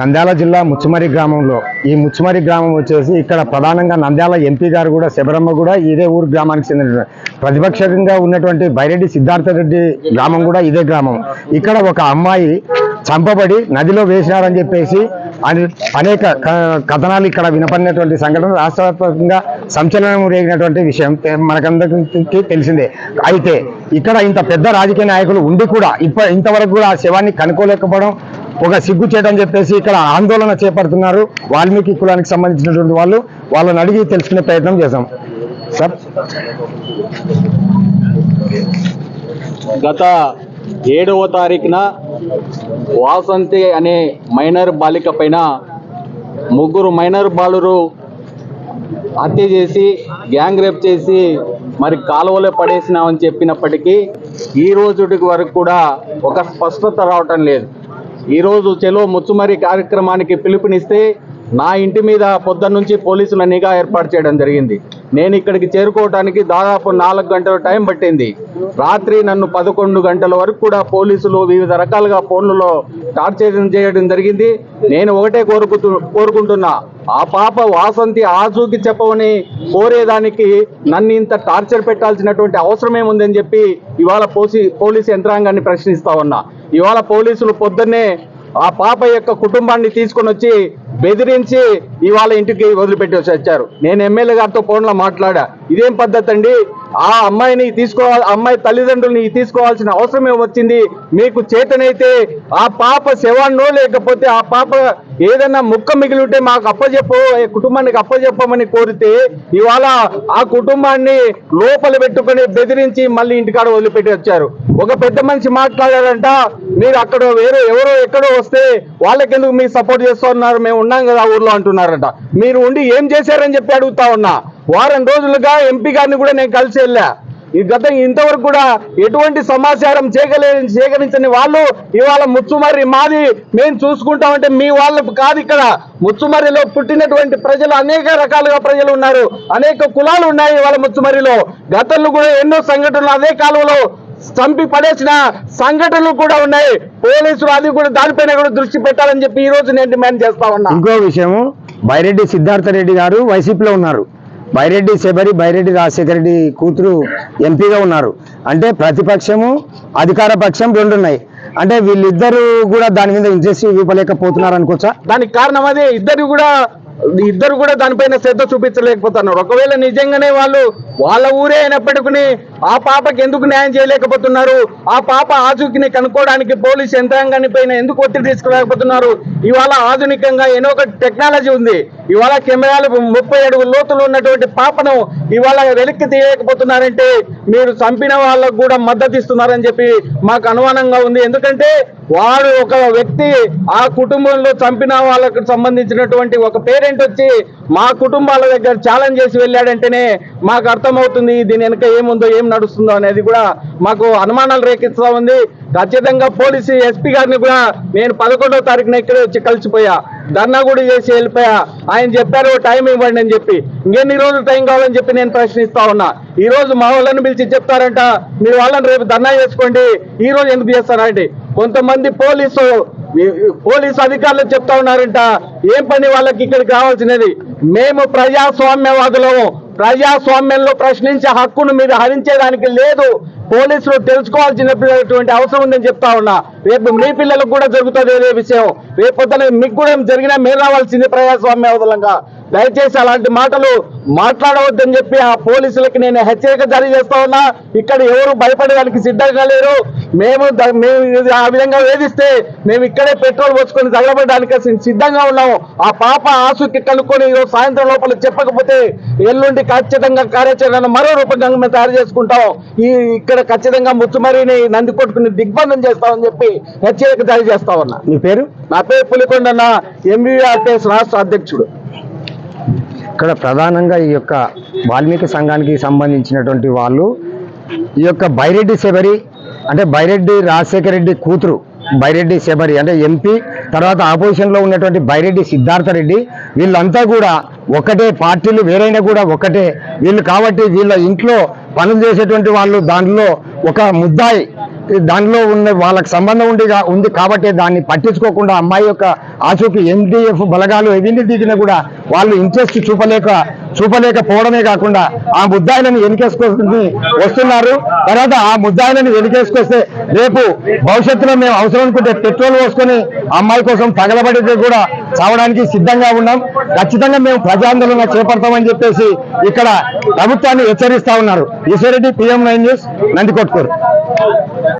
నంద్యాల జిల్లా ముచ్చుమరి గ్రామంలో. ఈ ముచ్చుమరి గ్రామం వచ్చేసి ఇక్కడ ప్రధానంగా నంద్యాల ఎంపీ గారు కూడా శబరమ్మ కూడా ఇదే ఊరు గ్రామానికి చెందిన ప్రతిపక్షంగా ఉన్నటువంటి బైరెడ్డి సిద్ధార్థ రెడ్డి గ్రామం కూడా ఇదే గ్రామం. ఇక్కడ ఒక అమ్మాయి చంపబడి నదిలో వేసినారని చెప్పేసి అనేక కథనాలు ఇక్కడ వినపడినటువంటి సంఘటన రాష్ట్రవ్యాప్తంగా సంచలనం రేగినటువంటి విషయం మనకందరికి తెలిసిందే. అయితే ఇక్కడ ఇంత పెద్ద రాజకీయ నాయకులు ఉండి కూడా ఇప్ప ఇంతవరకు కూడా ఆ శవాన్ని కనుక్కోలేకపోవడం ఒక సిగ్గు చేయడం చెప్పేసి ఇక్కడ ఆందోళన చేపడుతున్నారు. వాల్మీకి కులానికి సంబంధించినటువంటి వాళ్ళు. వాళ్ళని అడిగి తెలుసుకునే ప్రయత్నం చేశాం. సార్? గత ఏడవ తారీఖున వాసంతి అనే మైనర్ బాలిక పైన ముగ్గురు మైనర్ బాలురు హత్య చేసి గ్యాంగ్ రేప్ చేసి మరి కాలువలో పడేసినామని చెప్పినప్పటికీ ఈ రోజుటి వరకు కూడా ఒక స్పష్టత రావటం లేదు. ఈరోజు చెలో ముచ్చుమరి కార్యక్రమానికి పిలుపునిస్తే నా ఇంటి మీద పొద్దున్న నుంచి పోలీసుల నిఘా ఏర్పాటు చేయడం జరిగింది. నేను ఇక్కడికి చేరుకోవడానికి దాదాపు నాలుగు గంటల టైం పట్టింది. రాత్రి నన్ను పదకొండు గంటల వరకు కూడా పోలీసులు వివిధ రకాలుగా ఫోన్లలో టార్చర్ చేయడం జరిగింది. నేను ఒకటే కోరుకుతూ కోరుకుంటున్నా ఆ పాప వాసంతి ఆచూకి చెప్పమని కోరేదానికి నన్ను ఇంత టార్చర్ పెట్టాల్సినటువంటి అవసరం ఏముందని చెప్పి ఇవాళ పోసి పోలీసు యంత్రాంగాన్ని ప్రశ్నిస్తా ఉన్నా. ఇవాళ పోలీసులు పొద్దున్నే ఆ పాప యొక్క కుటుంబాన్ని తీసుకొని వచ్చి బెదిరించి ఇవాళ ఇంటికి వదిలిపెట్టి వచ్చి వచ్చారు. నేను ఎమ్మెల్యే గారితో ఫోన్లో మాట్లాడా. ఇదేం పద్ధతి అండి? ఆ అమ్మాయిని తీసుకోవాలి అమ్మాయి తల్లిదండ్రుల్ని తీసుకోవాల్సిన అవసరమే వచ్చింది. మీకు చేతనైతే ఆ పాప శవాన్నో లేకపోతే ఆ పాప ఏదైనా ముక్క మిగిలి ఉంటే మాకు అప్పచెప్పు కుటుంబానికి అప్పచెప్పమని కోరితే ఇవాళ ఆ కుటుంబాన్ని లోపల పెట్టుకొని బెదిరించి మళ్ళీ ఇంటికాడ వదిలిపెట్టి వచ్చారు. ఒక పెద్ద మనిషి మాట్లాడారంట మీరు అక్కడ వేరే ఎవరో ఎక్కడో వస్తే వాళ్ళకెందుకు మీరు సపోర్ట్ చేస్తున్నారు? మేము ఉన్నాం కదా ఊర్లో అంటున్నారంట. మీరు ఉండి ఏం చేశారని చెప్పి అడుగుతా ఉన్నా. వారం రోజులుగా ఎంపీ గారిని కూడా నేను కలిసి వెళ్ళా. ఈ గత ఇంతవరకు కూడా ఎటువంటి సమాచారం చేయగలే సేకరించని వాళ్ళు ఇవాళ ముచ్చుమర్రి మాది మేము చూసుకుంటామంటే మీ వాళ్ళు కాదు ఇక్కడ. ముచ్చుమర్రిలో పుట్టినటువంటి ప్రజలు అనేక రకాలుగా ప్రజలు ఉన్నారు. అనేక కులాలు ఉన్నాయి ఇవాళ ముచ్చుమర్రిలో. గతంలో కూడా ఎన్నో సంఘటనలు అదే కాలంలో చంపి పడేసిన సంఘటనలు కూడా ఉన్నాయి. పోలీసులు అది కూడా దానిపైన కూడా దృష్టి పెట్టాలని చెప్పి ఈ రోజు నేను డిమాండ్ చేస్తా ఉన్నా. ఇంకో విషయము బైరెడ్డి సిద్ధార్థ రెడ్డి గారు వైసీపీలో ఉన్నారు. బైరెడ్డి శబరి బైరెడ్డి రాజశేఖర రెడ్డి కూతురు ఎంపీగా ఉన్నారు. అంటే ప్రతిపక్షము అధికార పక్షం రెండు ఉన్నాయి అంటే వీళ్ళిద్దరూ కూడా దాని మీద ఇంట్రెస్ట్ చూపలేకపోతున్నారు అనుకోవచ్చా? దానికి కారణం అదే ఇద్దరు కూడా ఇద్దరు కూడా దానిపైన శ్రద్ధ చూపించలేకపోతున్నారు. ఒకవేళ నిజంగానే వాళ్ళు వాళ్ళ ఊరే అయినప్పటికీ ఆ పాపకి ఎందుకు న్యాయం చేయలేకపోతున్నారు? ఆ పాప ఆచూకిని కనుక్కోవడానికి పోలీస్ యంత్రాంగాన్ని పైన ఎందుకు ఒత్తిడి తీసుకురాకపోతున్నారు? ఇవాళ ఆధునికంగా ఎన్నో ఒక టెక్నాలజీ ఉంది. ఇవాళ కెమెరాలు ముప్పై అడుగు లోతులు ఉన్నటువంటి పాపను ఇవాళ వెలిక్కి తీయకపోతున్నారంటే మీరు చంపిన వాళ్ళకు కూడా మద్దతు ఇస్తున్నారని చెప్పి మాకు అనుమానంగా ఉంది. ఎందుకంటే వారు ఒక వ్యక్తి ఆ కుటుంబంలో చంపిన వాళ్ళకు సంబంధించినటువంటి ఒక పేరెంట్ వచ్చి మా కుటుంబాల దగ్గర ఛాలెంజ్ చేసి వెళ్ళాడంటేనే మాకు అర్థమవుతుంది దీని వెనుక ఏముందో ఏం నడుస్తుందో అనేది కూడా మాకు అనుమానాలు రేకిస్తా ఉంది. ఖచ్చితంగా పోలీసు ఎస్పీ గారిని కూడా నేను పదకొండవ తారీఖున ఇక్కడే వచ్చి కలిసిపోయా. ధర్నా కూడా చేసి వెళ్ళిపోయా. ఆయన చెప్పారు టైం ఇవ్వండి అని చెప్పి. ఇంకెన్ని రోజులు టైం కావాలని చెప్పి నేను ప్రశ్నిస్తా ఉన్నా. ఈ రోజు మా వాళ్ళని పిలిచి చెప్తారంట మీరు వాళ్ళని రేపు ధర్నా చేసుకోండి. ఈ రోజు ఎందుకు చేస్తారంటే కొంతమంది పోలీసు పోలీసు అధికారులు చెప్తా ఉన్నారంట ఏం పని వాళ్ళకి ఇక్కడికి రావాల్సినది? మేము ప్రజాస్వామ్యవాదులము. ప్రజాస్వామ్యంలో ప్రశ్నించే హక్కును మీరు హరించేదానికి లేదు. పోలీసులు తెలుసుకోవాల్సినటువంటి అవసరం ఉందని చెప్తా ఉన్నా. రేపు మీ పిల్లలకు కూడా జరుగుతుంది అదే విషయం. రేపు పొద్దున మీకు కూడా జరిగినా మీరు రావాల్సింది ప్రజాస్వామ్యవదలంగా దయచేసి అలాంటి మాటలు మాట్లాడవద్దని చెప్పి ఆ పోలీసులకి నేను హెచ్చరిక జారీ చేస్తా ఉన్నా. ఇక్కడ ఎవరు భయపడడానికి సిద్ధంగా లేరు. మేము మేము ఆ విధంగా వేధిస్తే మేము ఇక్కడే పెట్రోల్ పోసుకొని తగలబడడానికి సిద్ధంగా ఉన్నాము. ఆ పాప ఆసుకి కనుక్కొని ఈరోజు సాయంత్రం లోపల చెప్పకపోతే ఎల్లుండి ఖచ్చితంగా కార్యాచరణ మరో రూపంగా మేము తయారు చేసుకుంటాం ఈ ఇక్కడ ఖచ్చితంగా ముచ్చుమరిని నంది కొట్టుకుని దిగ్బంధం చేస్తామని చెప్పి హెచ్చరిక జారీ చేస్తా ఉన్నా. మీ పేరు? నా పేరు పులికొండన్న ఎంబీఆర్టీఎస్ రాష్ట్ర అధ్యక్షుడు. ఇక్కడ ప్రధానంగా ఈ యొక్క వాల్మీకి సంఘానికి సంబంధించినటువంటి వాళ్ళు ఈ యొక్క బైరెడ్డి శబరి అంటే బైరెడ్డి రాజశేఖర రెడ్డి కూతురు బైరెడ్డి శబరి అంటే ఎంపీ తర్వాత ఆపోజిషన్లో ఉన్నటువంటి బైరెడ్డి సిద్ధార్థ రెడ్డి వీళ్ళంతా కూడా ఒకటే పార్టీలు వేరైనా కూడా ఒకటే. వీళ్ళు కాబట్టి వీళ్ళ ఇంట్లో పనులు చేసేటువంటి వాళ్ళు దాంట్లో ఒక ముద్దాయి దానిలో ఉన్న వాళ్ళకి సంబంధం ఉండి ఉంది కాబట్టి దాన్ని పట్టించుకోకుండా అమ్మాయి యొక్క ఆచూకి ఎన్డీఎఫ్ బలగాలు ఎవింది దిగినా కూడా వాళ్ళు ఇంట్రెస్ట్ చూపలేక చూపలేకపోవడమే కాకుండా ఆ ముద్దాయిలను వెనుకేసుకొని వస్తున్నారు. తర్వాత ఆ ముద్దాయిలను వెనుకేసుకొస్తే రేపు భవిష్యత్తులో మేము అవసరం అనుకుంటే పెట్రోల్ పోసుకొని అమ్మాయి కోసం తగలబడితే కూడా చావడానికి సిద్ధంగా ఉన్నాం. ఖచ్చితంగా మేము ప్రజాందోళన చేపడతామని చెప్పేసి ఇక్కడ ప్రభుత్వాన్ని హెచ్చరిస్తా ఉన్నారు. Eswarreddy PM nine news Nandikotkur.